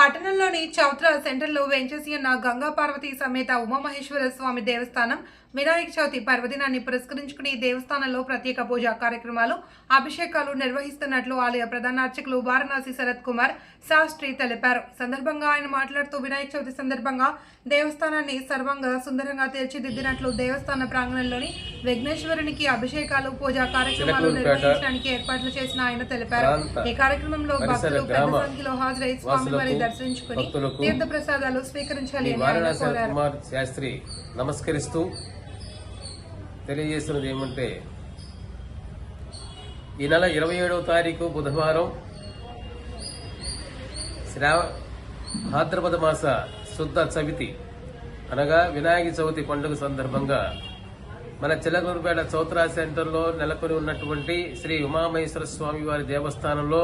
పట్టణంలోని చౌత్రా సెంటర్లో వెంచేసి ఉన్న గంగా పార్వతి సమేత ఉమామహేశ్వర స్వామి దేవస్థానం వినాయక చవితి పర్వదినాన్ని పురస్కరించుకుని దేవస్థానంలో ప్రత్యేక పూజా కార్యక్రమాలు అభిషేకాలు నిర్వహిస్తున్నట్లు ఆలయ ప్రధాన అర్చకులు వారణాసి శరత్ కుమార్ శాస్త్రి తెలిపారు. సందర్భంగా ఆయన మాట్లాడుతూ వినాయక చవితి సందర్భంగా దేవస్థానాన్ని సర్వంగా సుందరంగా తీర్చిదిద్దినట్లు దేవస్థాన ప్రాంగణంలోని విఘ్నేశ్వరునికి అభిషేకాలు పూజా కార్యక్రమాలు నిర్వహించడానికి ఏర్పాట్లు చేసిన ఆయన తెలిపారు. ఈ కార్యక్రమంలో భక్తులు పెద్ద సంఖ్యలో హాజరై స్వామివారి దర్శించుకుని తీర్థ ప్రసాదాలు స్వీకరించాలి కుమార్ శాస్త్రి నమస్కరిస్తూ తెలియజేస్తున్నది ఏమంటే ఈ నెల ఇరవై ఏడవ తారీఖు బుధవారం శ్రావ భాద్రపద మాస శుద్ధ చవితి అనగా వినాయక చవితి పండుగ సందర్భంగా మన చిలకూరుపేట చౌత్రా సెంటర్లో నెలకొని ఉన్నటువంటి శ్రీ ఉమామహేశ్వర స్వామి వారి దేవస్థానంలో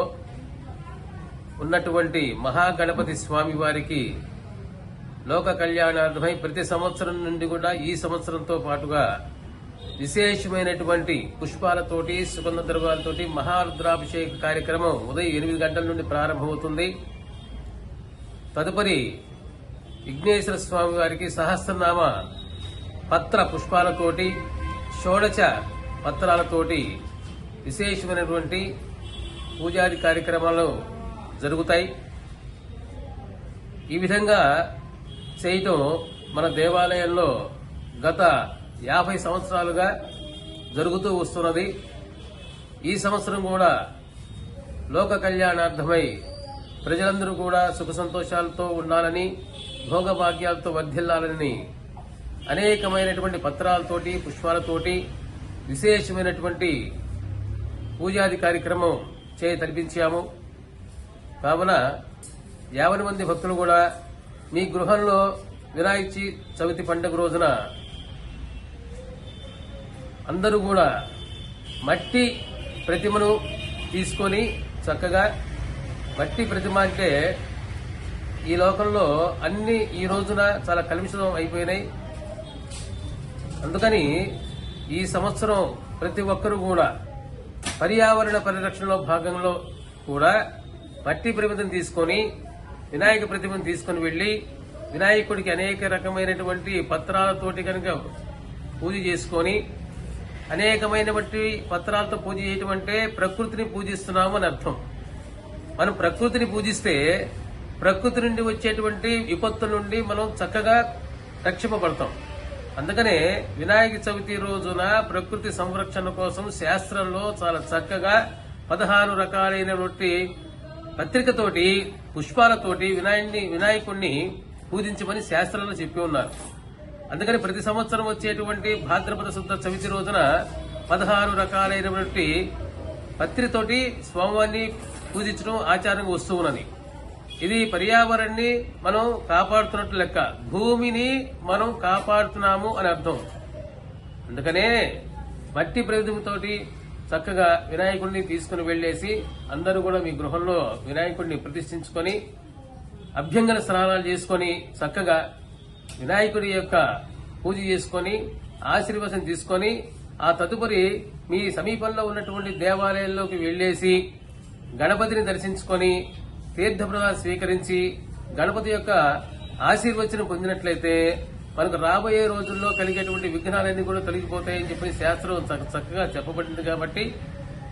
ఉన్నటువంటి మహాగణపతి స్వామి వారికి లోక కళ్యాణార్థమై ప్రతి సంవత్సరం నుండి కూడా ఈ సంవత్సరంతో పాటుగా విశేషమైనటువంటి పుష్పాలతోటి సుగంధ ద్రవాలతోటి మహారుద్రాభిషేక కార్యక్రమం ఉదయం ఎనిమిది గంటల నుండి ప్రారంభమవుతుంది. తదుపరి విఘ్నేశ్వర స్వామి వారికి సహస్రనామ పత్ర పుష్పాలతోటి షోడచ పత్రాలతోటి విశేషమైనటువంటి పూజాది కార్యక్రమాలు జరుగుతాయి. ఈ విధంగా చేయటం మన దేవాలయంలో గత యాభై సంవత్సరాలుగా జరుగుతూ వస్తున్నది. ఈ సంవత్సరం కూడా లోక కళ్యాణార్థమై ప్రజలందరూ కూడా సుఖ సంతోషాలతో ఉండాలని భోగభాగ్యాలతో వర్ధిల్లాలని అనేకమైనటువంటి పత్రాలతోటి పుష్పాలతోటి విశేషమైనటువంటి పూజాది కార్యక్రమం చేయ తరిపించాము కావున యాభై మంది భక్తులు కూడా మీ గృహంలో వినాయక చవితి పండుగ రోజున అందరూ కూడా మట్టి ప్రతిమను తీసుకొని చక్కగా మట్టి ప్రతిమ అంటే ఈ లోకంలో అన్ని ఈ రోజున చాలా కలుషితం అయిపోయినాయి. అందుకని ఈ సంవత్సరం ప్రతి ఒక్కరూ కూడా పర్యావరణ పరిరక్షణలో భాగంలో కూడా మట్టి ప్రతిమను తీసుకొని వినాయక ప్రతిమను తీసుకొని వెళ్ళి వినాయకుడికి అనేక రకమైనటువంటి పత్రాలతోటి కనుక పూజ చేసుకొని అనేకమైనటువంటి పత్రాలతో పూజ చేయటం అంటే ప్రకృతిని పూజిస్తున్నాము అని అర్థం. మనం ప్రకృతిని పూజిస్తే ప్రకృతి నుండి వచ్చేటువంటి విపత్తుల నుండి మనం చక్కగా రక్షింపబడతాం. అందుకనే వినాయక చవితి రోజున ప్రకృతి సంరక్షణ కోసం శాస్త్రంలో చాలా చక్కగా పదహారు రకాలైనటువంటి పత్రికతోటి పుష్పాలతోటి వినాయకుడిని వినాయకుడిని పూజించమని శాస్త్రంలో చెప్పి ఉన్నారు. అందుకని ప్రతి సంవత్సరం వచ్చేటువంటి భాద్రపద శుద్ధ చవితి రోజున పదహారు రకాలైనటువంటి పత్రితోటి స్వామివారిని పూజించడం ఆచారంగా వస్తూ ఉన్నది. ఇది పర్యావరణాన్ని మనం కాపాడుతున్నట్టు లెక్క. భూమిని మనం కాపాడుతున్నాము అని అర్థం. అందుకనే మట్టి ప్రతిమతోటి చక్కగా వినాయకుడిని తీసుకుని వెళ్ళేసి అందరూ కూడా మీ గృహంలో వినాయకుడిని ప్రతిష్ఠించుకొని అభ్యంగన స్నానాలు చేసుకొని చక్కగా వినాయకుడి యొక్క పూజ చేసుకొని ఆశీర్వచనం తీసుకొని ఆ తదుపరి మీ సమీపంలో ఉన్నటువంటి దేవాలయాల్లోకి వెళ్ళేసి గణపతిని దర్శించుకొని తీర్థప్రదాలు స్వీకరించి గణపతి యొక్క ఆశీర్వచనం పొందినట్లయితే మనకు రాబోయే రోజుల్లో కలిగేటువంటి విఘ్నాలన్నీ కూడా తొలగిపోతాయని చెప్పి శాస్త్రం చక్క- చక్కగా చెప్పబడింది కాబట్టి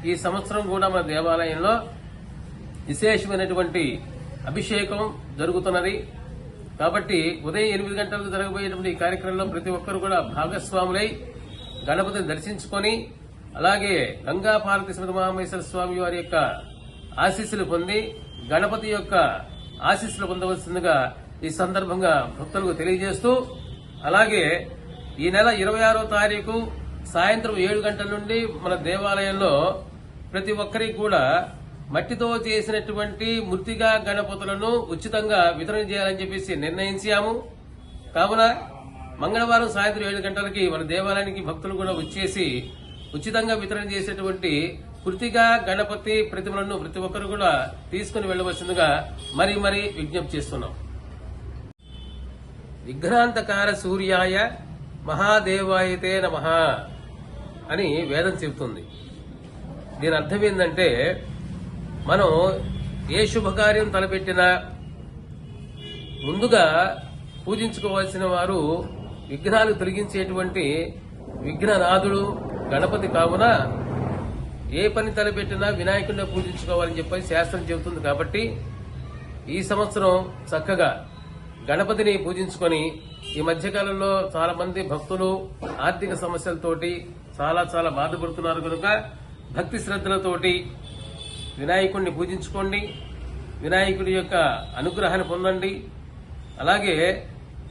ఈ సంవత్సరం కూడా మన దేవాలయంలో విశేషమైనటువంటి అభిషేకం జరుగుతున్నది. కాబట్టి ఉదయం ఎనిమిది గంటలకు జరగబోయేటువంటి ఈ కార్యక్రమంలో ప్రతి ఒక్కరు కూడా భాగస్వాములై గణపతిని దర్శించుకొని అలాగే గంగా పార్వతి శ్రీ మహామేశ్వర స్వామి వారి యొక్క ఆశీస్సులు పొంది గణపతి యొక్క ఆశీస్సులు పొందవలసిందిగా ఈ సందర్భంగా భక్తులకు తెలియజేస్తూ అలాగే ఈ నెల ఇరవై ఆరో తారీఖు సాయంత్రం ఏడు గంటల నుండి మన దేవాలయంలో ప్రతి ఒక్కరికి కూడా మట్టితో చేసినటువంటి మృతిగా గణపతులను ఉచితంగా వితరణ చేయాలని చెప్పేసి నిర్ణయించాము. కావున మంగళవారం సాయంత్రం ఏడు గంటలకి మన దేవాలయానికి భక్తులు కూడా వచ్చేసి ఉచితంగా వితరణ చేసేటువంటి కృతిగా గణపతి ప్రతిమలను ప్రతి ఒక్కరు కూడా తీసుకుని వెళ్ళవలసిందిగా మరీ మరీ విజ్ఞప్తి చేస్తున్నాం. విఘ్నాంతకార సూర్యాయ మహాదేవాయతే నమ అని వేదం చెబుతుంది. దీని అర్థం ఏంటంటే మనం ఏ శుభకార్యం తలపెట్టినా ముందుగా పూజించుకోవాల్సిన వారు విఘ్నాలు తొలగించేటువంటి విఘ్ననాథుడు గణపతి కావున ఏ పని తలపెట్టినా వినాయకుడిని పూజించుకోవాలని చెప్పి శాస్త్రం చెబుతుంది కాబట్టి ఈ సంవత్సరం చక్కగా గణపతిని పూజించుకొని ఈ మధ్యకాలంలో చాలా మంది భక్తులు ఆర్థిక సమస్యలతోటి చాలా చాలా బాధపడుతున్నారు కనుక భక్తి శ్రద్ధలతోటి వినాయకుడిని పూజించుకోండి వినాయకుడి యొక్క అనుగ్రహాన్ని పొందండి. అలాగే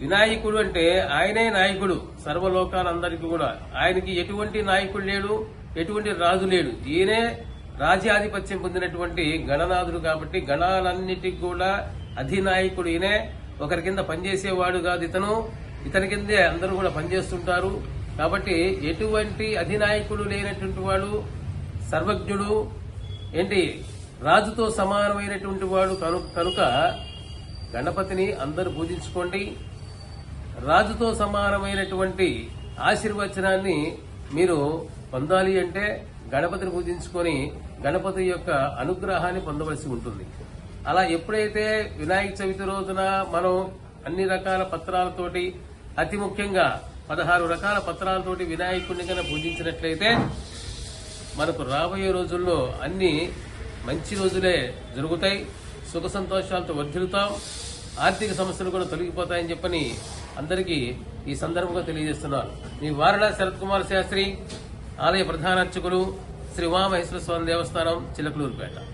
వినాయకుడు అంటే ఆయనే నాయకుడు. సర్వలోకాలందరికీ కూడా ఆయనకి ఎటువంటి నాయకుడు లేడు ఎటువంటి రాజు లేడు. ఈయనే రాజ్యాధిపత్యం పొందినటువంటి గణనాథుడు కాబట్టి గణాలన్నిటికి కూడా అధినాయకుడు ఈయనే. ఒకరి కింద పనిచేసేవాడు కాదు ఇతను. ఇతని కిందే అందరూ కూడా పనిచేస్తుంటారు. కాబట్టి ఎటువంటి అధినాయకుడు లేనటువంటి వాడు సర్వజ్ఞుడు ఏంటి రాజుతో సమానమైనటువంటి వాడు కను- కనుక గణపతిని అందరూ పూజించుకోండి. రాజుతో సమానమైనటువంటి ఆశీర్వచనాన్ని మీరు పొందాలి అంటే గణపతిని పూజించుకొని గణపతి యొక్క అనుగ్రహాన్ని పొందవలసి ఉంటుంది. అలా ఎప్పుడైతే వినాయక చవితి రోజున మనం అన్ని రకాల పత్రాలతోటి అతి ముఖ్యంగా పదహారు రకాల పత్రాలతోటి వినాయకుడిని కనుక పూజించినట్లయితే మనకు రాబోయే రోజుల్లో అన్ని మంచి రోజులే జరుగుతాయి. సుఖ సంతోషాలతో వర్ధిల్లుతాం. ఆర్థిక సమస్యలు కూడా తొలగిపోతాయని చెప్పని అందరికీ ఈ సందర్భంగా తెలియజేస్తున్నాను. మీ వారణా శరత్ కుమార్ శాస్త్రి ఆలయ ప్రధాన అర్చకులు శ్రీ ఉమామహేశ్వర స్వామి దేవస్థానం చిలకలూరుపేట.